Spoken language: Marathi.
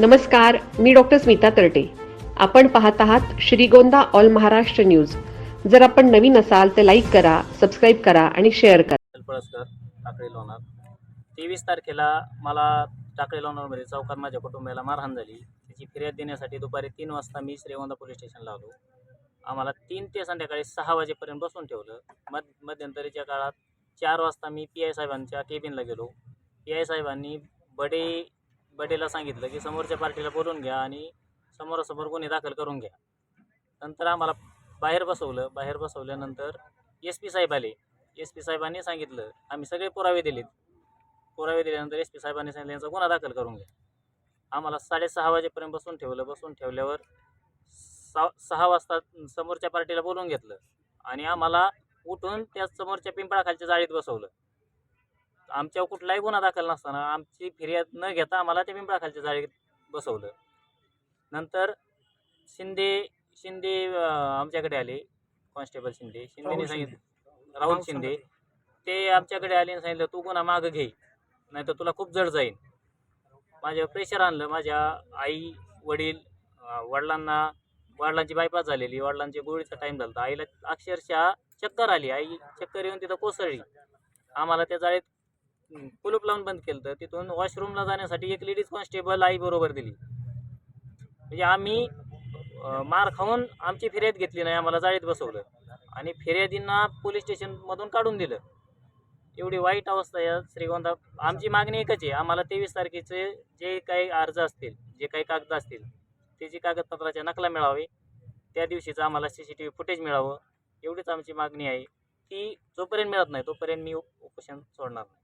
नमस्कार मी डॉक्टर स्मिता तरटे. आपण पाहत आहात श्रीगोंदा ऑल महाराष्ट्र न्यूज. जर आपण नवीन असाल तर लाईक करा सबस्क्राईब करा आणि शेअर करा. पळसकर टाकळी लोणार. तेवीस तारखेला मला टाकळी लोणारमध्ये चौकात माझ्या कुटुंबाला मारहाण झाली. त्याची फिर्याद देण्यासाठी दुपारी तीन वाजता मी श्रीगोंदा पोलीस स्टेशनला आलो. आम्हाला तीन ते संध्याकाळी सहा वाजेपर्यंत बसून ठेवलं. मध मध्यंतरीच्या काळात चार वाजता मी पी आय साहेबांच्या केबिनला गेलो. पी आय साहेबांनी बडे बडेला सांगितलं की समोरच्या पार्टीला बोलवून घ्या आणि समोरासमोर गुन्हे दाखल करून घ्या. नंतर आम्हाला बाहेर बसवलं. बाहेर बसवल्यानंतर एस पी साहेब आले. एस पी साहेबांनी सांगितलं आम्ही सगळे पुरावे दिलेत. पुरावे दिल्यानंतर एस पी साहेबांनी सांगितलं यांचा गुन्हा दाखल करून घ्या. आम्हाला साडेसहा वाजेपर्यंत बसून ठेवलं. बसून ठेवल्यावर सा सहा वाजता समोरच्या पार्टीला बोलवून घेतलं आणि आम्हाला उठून त्या समोरच्या पिंपळाखालच्या जाळीत बसवलं. आमच्यावर कुठलाही गुन्हा दाखल नसताना आमची फिर्याद न घेता आम्हाला त्या पिंपळाखालच्या जाळीत बसवलं. नंतर शिंदे शिंदे आमच्याकडे आले. कॉन्स्टेबल शिंदे. शिंदेने सांगितलं राहुल शिंदे. ते आमच्याकडे आले आणि सांगितलं तू गुन्हा मागं घे नाही तर तुला खूप जड जाईल माझ्यावर प्रेशर आणलं. माझ्या आई वडील वडिलांना वडिलांची बायपास झालेली. वडिलांची गोळीचा टाईम झाला. आईला अक्षरशः चक्कर आली. आई चक्कर येऊन तिथं कोसळली. आम्हाला त्या जाळीत कुलूप लावून बंद केलं तर तिथून वॉशरूमला जाण्यासाठी एक लेडीज कॉन्स्टेबल आई बरोबर दिली. म्हणजे आम्ही मार खाऊन आमची फिर्याद घेतली नाही आम्हाला जाळीत बसवलं. आणि फिर्यादींना पोलीस स्टेशनमधून काढून दिलं. एवढी वाईट अवस्था या श्रीगोंदा आमची मागणी एकच आहे. आम्हाला तेवीस तारखेचे जे काही अर्ज असतील जे काही कागद असतील त्याची कागदपत्राच्या नकला मिळावे त्या दिवशीचं आम्हाला C C T V footage मिळावं. एवढीच आमची मागणी आहे. ती जोपर्यंत मिळत नाही तोपर्यंत मी उपोषण सोडणार नाही.